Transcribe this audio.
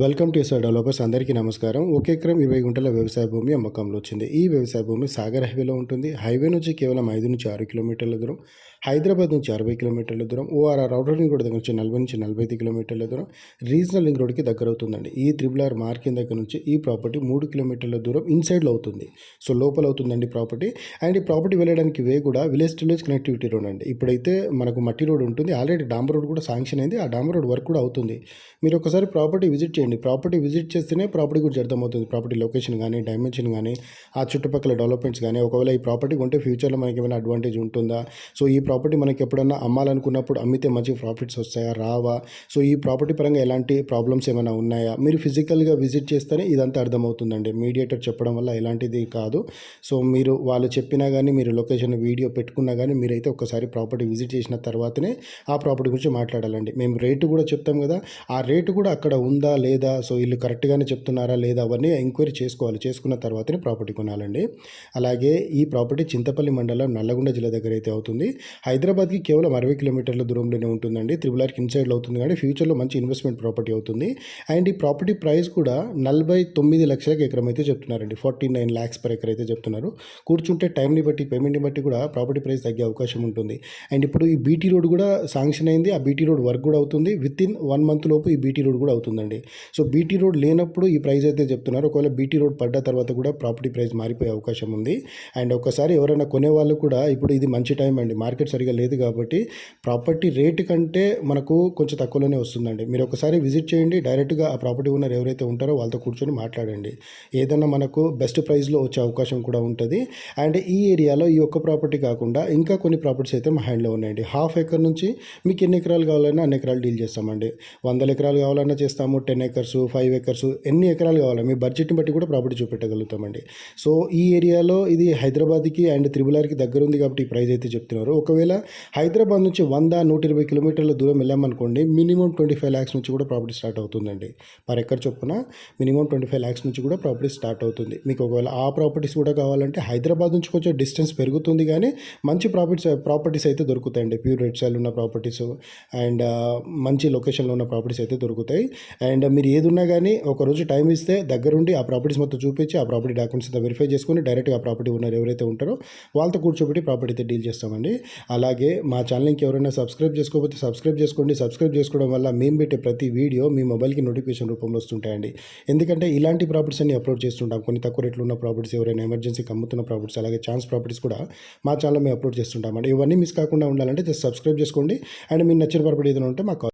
Welcome to SR developers. అందరికీ నమస్కారం. ఒక ఎకరం ఇరవై గుంటల వ్యవసాయ భూమి అమ్మకంలో వచ్చింది. ఈ వ్యవసాయ భూమి సాగర్ హైవేలో ఉంటుంది. హైవే నుంచి కేవలం ఐదు నుంచి ఆరు కిలోమీటర్ల దూరం. హైదరాబాద్ నుంచి అరవై కిలోమీటర్ల దూరం. ఓఆర్ఆర్ అవుటర్ రింగ్ రోడ్ దగ్గర నుంచి నలభై నుంచి నలభై ఐదు కిలోమీటర్ల దూరం. రీజనల్ రింగ్ రోడ్కి దగ్గర అవుతుందండి. ఈ త్రిబుల్ ఆర్ మార్కింగ్ దగ్గర నుంచి ఈ ప్రాపర్టీ మూడు కిలోమీటర్ల దూరం ఇన్సైడ్లో అవుతుంది. సో లోపల అవుతుందండి ప్రాపర్టీ. అండ్ ఈ ప్రాపర్టీ వెళ్ళడానికి వే కూడా village to village connectivity road అండి. ఇప్పుడైతే మనకు మట్టి రోడ్ ఉంటుంది. ఆల్రెడీ డాంబర్ రోడ్ కూడా శాంక్షన్ అయింది. ఆ డాంబర్ రోడ్ వర్క్ కూడా అవుతుంది. మీరు ఒకసారి ప్రాపర్టీ విజిట్ చేయండి. ప్రాపర్టీ విజిట్ చేస్తేనే ప్రాపర్టీ గురించి అర్థమవుతుంది. ప్రాపర్టీ లొకేషన్ కానీ డైమెన్షన్ కానీ ఆ చుట్టుపక్కల డెవలప్మెంట్స్ కానీ ఒకవేళ ఈ ప్రాపర్టీ కొంటే ఫ్యూచర్లో మనకి ఏమైనా అడ్వాంటేజ్ ఉంటుందా? సో ఈ ప్రాపర్టీ మనకి ఎప్పుడన్నా అమ్మాలనుకున్నప్పుడు అమ్మితే మంచి ప్రాఫిట్స్ వస్తాయా? రావా? సో ఈ ప్రాపర్టీ పరంగా ఎలాంటి ప్రాబ్లమ్స్ ఏమైనా ఉన్నాయా? మీరు ఫిజికల్గా విజిట్ చేస్తేనే ఇదంతా అర్థమవుతుందండి. మీడియేటర్ చెప్పడం వల్ల ఎలాంటిది కాదు. సో మీరు వాళ్ళు చెప్పినా కానీ మీరు లొకేషన్ వీడియో పెట్టుకున్నా కానీ మీరైతే ఒకసారి ప్రాపర్టీ విజిట్ చేసిన తర్వాతనే ఆ ప్రాపర్టీ గురించి మాట్లాడాలండి. మేము రేటు కూడా చెప్తాం కదా. ఆ రేటు కూడా అక్కడ ఉందా లేదా లేదా సో వీళ్ళు కరెక్ట్గానే చెప్తున్నారా లేదా అవన్నీ ఎంక్వైరీ చేసుకోవాలి. చేసుకున్న తర్వాతనే ప్రాపర్టీ కొనాలండి. అలాగే ఈ ప్రాపర్టీ చింతపల్లి మండలం నల్లగొండ జిల్లా దగ్గర అయితే అవుతుంది. హైదరాబాద్కి కేవలం అరవై కిలోమీటర్ల దూరంలోనే ఉంటుందండి. త్రిబుల్ ఆర్కి ఇన్సైడ్లో అవుతుంది కానీ ఫ్యూచర్లో మంచి ఇన్వెస్ట్మెంట్ ప్రాపర్టీ అవుతుంది. అండ్ ఈ ప్రాపర్టీ ప్రైస్ కూడా నలభై తొమ్మిది లక్షలకు ఎకరం అయితే చెప్తున్నారండి. Forty nine lakhs per acre అయితే చెప్తున్నారు. కూర్చుంటే టైంని బట్టి పేమెంట్ని బట్టి కూడా ప్రాపర్టీ ప్రైస్ తగ్గే అవకాశం ఉంటుంది. అండ్ ఇప్పుడు ఈ బీటీ రోడ్ కూడా శాంక్షన్ అయింది. ఆ బీటీ రోడ్ వర్క్ కూడా అవుతుంది. విత్ ఇన్ వన్ మంత్ లోపు ఈ బీటీ రోడ్ కూడా అవుతుందండి. సో బీటీ రోడ్ లేనప్పుడు ఈ ప్రైస్ అయితే చెప్తున్నారు. ఒకవేళ బీటీ రోడ్ పడ్డ తర్వాత కూడా ప్రాపర్టీ ప్రైస్ మారిపోయే అవకాశం ఉంది. అండ్ ఒకసారి ఎవరైనా కొనే వాళ్ళు కూడా ఇప్పుడు ఇది మంచి టైం అండి. మార్కెట్ సరిగా లేదు కాబట్టి ప్రాపర్టీ రేటు కంటే మనకు కొంచెం తక్కువలోనే వస్తుందండి. మీరు ఒకసారి విజిట్ చేయండి. డైరెక్ట్గా ఆ ప్రాపర్టీ ఓనర్ ఎవరైతే ఉంటారో వాళ్ళతో కూర్చొని మాట్లాడండి. ఏదైనా మనకు బెస్ట్ ప్రైస్లో వచ్చే అవకాశం కూడా ఉంటుంది. అండ్ ఈ ఏరియాలో ఈ ఒక్క ప్రాపర్టీ కాకుండా ఇంకా కొన్ని ప్రాపర్టీస్ అయితే మా హ్యాండ్లో ఉన్నాయండి. హాఫ్ ఎకర్ నుంచి మీకు ఎన్ని ఎకరాలు కావాలన్నా అన్ని ఎకరాలు డీల్ చేస్తామండి. వందల ఎకరాలు కావాలన్నా చేస్తాము టెన్ ఎకర్స్ ఫైవ్ ఎకర్స్ ఎన్ని ఎకరాలు కావాలి? మీ బడ్జెట్ని బట్టి కూడా ప్రాపర్టీ చూపెట్టగలుగుతామండి. సో ఈ ఏరియాలో ఇది హైదరాబాద్కి అండ్ త్రిబులార్కి దగ్గర ఉంది కాబట్టి ఈ ప్రైస్ అయితే చెప్తున్నారు. ఒకవేళ హైదరాబాద్ నుంచి వంద నూట ఇరవై కిలోమీటర్ల దూరం వెళ్ళామనుకోండి మినిమం ట్వంటీ ఫైవ్ ల్యాక్స్ నుంచి కూడా ప్రాపర్టీ స్టార్ట్ అవుతుందండి. పర్ ఎకర్ చొప్పున మినిమం ట్వంటీ ఫైవ్ ల్యాక్స్ నుంచి కూడా ప్రాపర్టీ స్టార్ట్ అవుతుంది. మీకు ఒకవేళ ఆ ప్రాపర్టీస్ కూడా కావాలంటే హైదరాబాద్ నుంచి కొంచెం డిస్టెన్స్ పెరుగుతుంది కానీ మంచి ప్రాపర్టీస్ ప్రాపర్టీస్ అయితే దొరుకుతాయండి. ప్యూర్ రెడ్ సైల్ ఉన్న ప్రాపర్టీస్ అండ్ మంచి లొకేషన్లో ఉన్న ప్రాపర్టీస్ అయితే దొరుకుతాయి. అండ్ మీ మీరు ఏది ఉన్నా కానీ ఒక రోజు టైం ఇస్తే దగ్గరుండి ఆ ప్రాపర్టీస్ మొత్తం చూపించి ఆ ప్రాపర్టీ డాక్యుమెంట్స్ అంతా వెరిఫై చేసుకొని డైరెక్ట్గా ఆ ప్రాపర్టీ ఉన్నారు ఎవరైతే ఉంటారో వాళ్ళతో కూర్చోబెట్టి ప్రాపర్టీ అయితే డీల్ చేస్తామండి. అలాగే మా ఛానల్కి ఎవరైనా సబ్స్క్రైబ్ చేసుకోకపోతే సబ్స్క్రైబ్ చేసుకోండి. సబ్స్క్రైబ్ చేసుకోవడం వల్ల మేము పెట్టే ప్రతి వీడియో మీ మొబైల్కి నోటిఫికేషన్ రూపంలో వస్తుంటాయండి. ఎందుకంటే ఇలాంటి ప్రాపర్టీస్ అన్ని అప్లోడ్ చేస్తుంటాం. కొన్ని తక్కువ రేట్లు ఉన్న ప్రాపర్టీస్ ఎవరైనా ఎమర్జెన్సీకి అమ్ముతున్న ప్రాపర్టీస్ అలాగే ఛాన్స్ ప్రాపర్టీస్ కూడా మా ఛానల్లో మేము అప్లోడ్ చేస్తుంటామండి. ఇవన్నీ మిస్ కాకుండా ఉండాలంటే జస్ట్ సబ్స్క్రైబ్ చేసుకోండి. అండ్ మీకు నచ్చిన ప్రాపర్టీ ఏదైనా ఉంటే మాకు